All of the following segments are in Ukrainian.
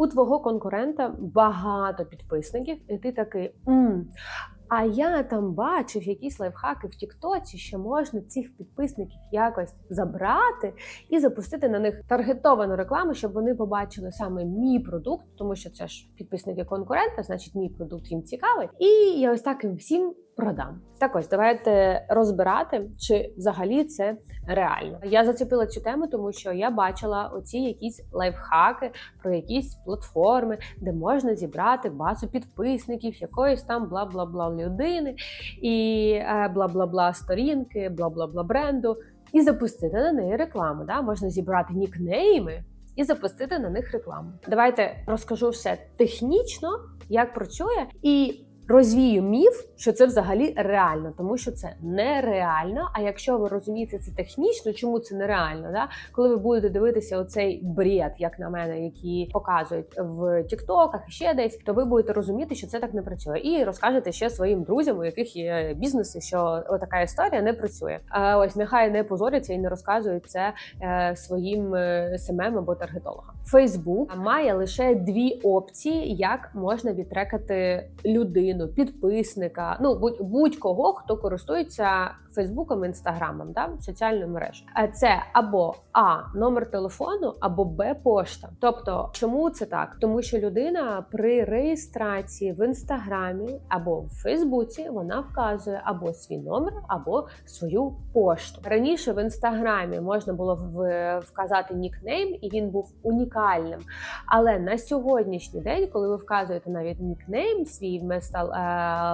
у твого конкурента багато підписників, і ти такий. м а я там бачив якісь лайфхаки в Тіктоці, що можна цих підписників якось забрати і запустити на них таргетовану рекламу, щоб вони побачили саме мій продукт, тому що це ж підписники конкурента, значить, мій продукт їм цікавий. І я ось так їм всім продам. Так ось давайте розбирати, чи взагалі це реально. Я зацепила цю тему, тому що я бачила оці якісь лайфхаки про якісь платформи, де можна зібрати базу підписників якоїсь там бла бла бла людини і бла бла бла сторінки, бла бла бла бренду, і запустити на неї рекламу. Да? Можна зібрати нікнейми. І запустити на них рекламу. Давайте розкажу все технічно, як працює, і розвію міф, що це взагалі реально, тому що це нереально. А якщо ви розумієте це технічно, чому це нереально? Да? Коли ви будете дивитися оцей бред, як на мене, які показують в Тіктоках і ще десь, то ви будете розуміти, що це так не працює, і розкажете ще своїм друзям, у яких є бізнеси, що така історія не працює. А ось нехай не позоряться і не розказують це е, своїм е, семем або таргетологам. Фейсбук має лише дві опції, як можна відтрекати людину, підписника, ну будь будь-кого, хто користується Фейсбуком, інстаграмом, да, соціальною мережею. А це або А номер телефону, або Б пошта. Тобто, чому це так? Тому що людина при реєстрації в інстаграмі або в Фейсбуці вона вказує або свій номер, або свою пошту. Раніше в інстаграмі можна було вказати нікнейм, і він був унікальним. Але на сьогоднішній день, коли ви вказуєте навіть нікнейм свій вместо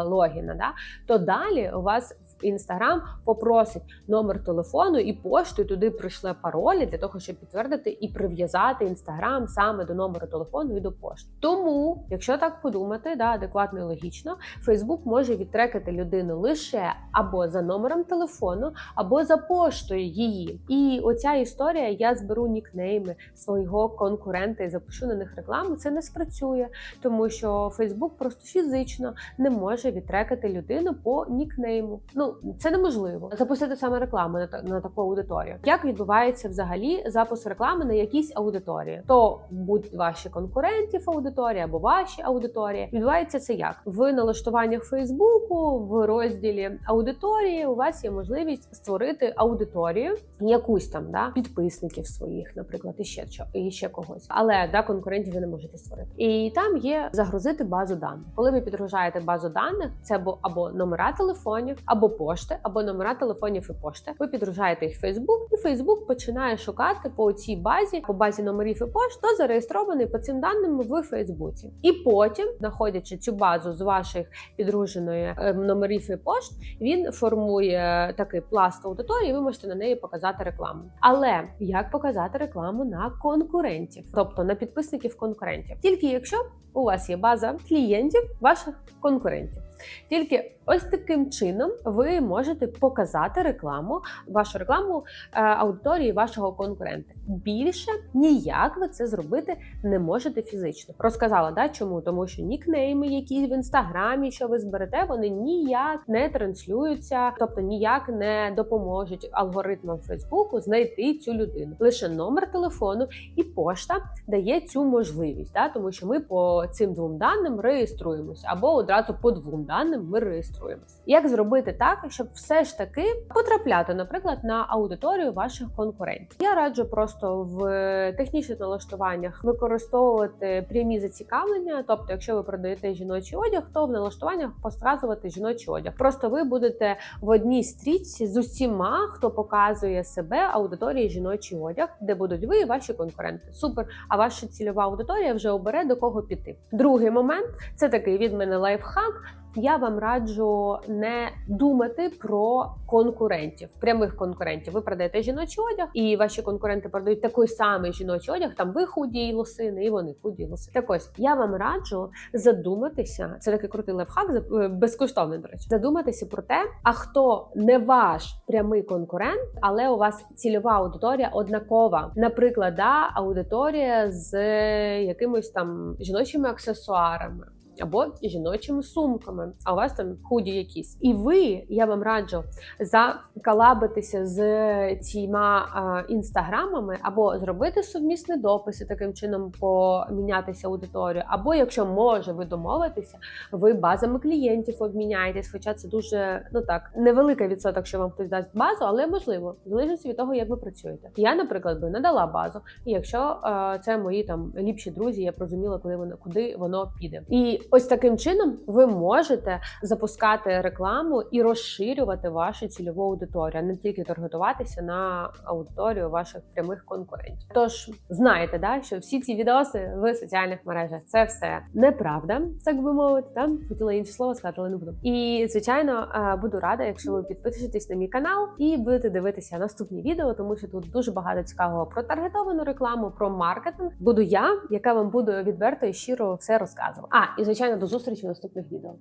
логіна, да, то далі у вас Інстаграм попросить номер телефону і пошту, і туди прийшли паролі для того, щоб підтвердити і прив'язати інстаграм саме до номеру телефону і до пошти. Тому, якщо так подумати, да, адекватно і логічно, Фейсбук може відтрекати людину лише або за номером телефону, або за поштою її. І оця історія я зберу нікнейми свого конкурента і запишу на них рекламу. Це не спрацює, тому що Фейсбук просто фізично не може відтрекати людину по нікнейму. Ну Це неможливо запустити саме рекламу на, на таку аудиторію. Як відбувається взагалі запуск реклами на якійсь аудиторії? То будь ваші конкурентів аудиторія або ваші аудиторії. Відбувається це як в налаштуваннях Фейсбуку в розділі аудиторії. У вас є можливість створити аудиторію, якусь там да підписників своїх, наприклад, і ще що і ще когось. Але да конкурентів ви не можете створити. І там є загрузити базу даних. Коли ви підгружаєте базу даних, це або номера телефонів, або пошти або номера телефонів і пошти. Ви підгружаєте їх в Facebook, і Facebook починає шукати по цій базі, по базі номерів і пошт, хто зареєстрований по цим даним в Фейсбуці. І потім, знаходячи цю базу з ваших підгруженої е, номерів і пошт, він формує такий пласт аудиторії. Ви можете на неї показати рекламу. Але як показати рекламу на конкурентів, тобто на підписників конкурентів, тільки якщо у вас є база клієнтів ваших конкурентів. Тільки ось таким чином ви можете показати рекламу, вашу рекламу е, аудиторії вашого конкурента. Більше ніяк ви це зробити не можете фізично. Розказала, да чому? Тому що нікнейми, які в інстаграмі, що ви зберете, вони ніяк не транслюються, тобто ніяк не допоможуть алгоритмам Фейсбуку знайти цю людину. Лише номер телефону і пошта дає цю можливість, да, тому що ми по цим двом даним реєструємося або одразу по двом даним ми реєструємося. Як зробити так, щоб все ж таки потрапляти, наприклад, на аудиторію ваших конкурентів? Я раджу просто в технічних налаштуваннях використовувати прямі зацікавлення. Тобто, якщо ви продаєте жіночий одяг, то в налаштуваннях поставити жіночий одяг. Просто ви будете в одній стрічці з усіма, хто показує себе аудиторії жіночий одяг, де будуть ви і ваші конкуренти. Супер. А ваша цільова аудиторія вже обере до кого піти. Другий момент це такий від мене лайфхак я вам раджу не думати про конкурентів, прямих конкурентів. Ви продаєте жіночий одяг, і ваші конкуренти продають такий самий жіночий одяг. Там ви худі і лосини, і вони худі і лосини. Так ось я вам раджу задуматися. Це такий крутий лайфхак, е, безкоштовний, до речі, задуматися про те, а хто не ваш прямий конкурент, але у вас цільова аудиторія однакова. Наприклад, да, аудиторія з якимось там жіночими аксесуарами або жіночими сумками, а у вас там худі якісь. І ви, я вам раджу закалабитися з цими інстаграмами, або зробити сумісні дописи, таким чином помінятися аудиторію, або якщо може ви домовитеся, ви базами клієнтів обміняєтесь, хоча це дуже ну так невеликий відсоток, що вам хтось дасть базу, але можливо, в залежності від того, як ви працюєте. Я, наприклад, би надала базу, і якщо це мої там ліпші друзі, я б розуміла, куди воно куди воно піде. І ось таким чином ви можете запускати рекламу і розширювати вашу цільову аудиторію, а не тільки таргетуватися на аудиторію ваших прямих конкурентів. Тож знаєте, да, що всі ці відоси в соціальних мережах це все неправда, так би мовити. Там хотіла інше слово сказати, але не буду. І звичайно, е, буду рада, якщо ви підпишетесь на мій канал і будете дивитися наступні відео, тому що тут дуже багато цікавого про таргетовану рекламу, про маркетинг. Буду я, яка вам буду відверто і щиро все розказувати. А і звичайно, до зустрічі в наступних відео.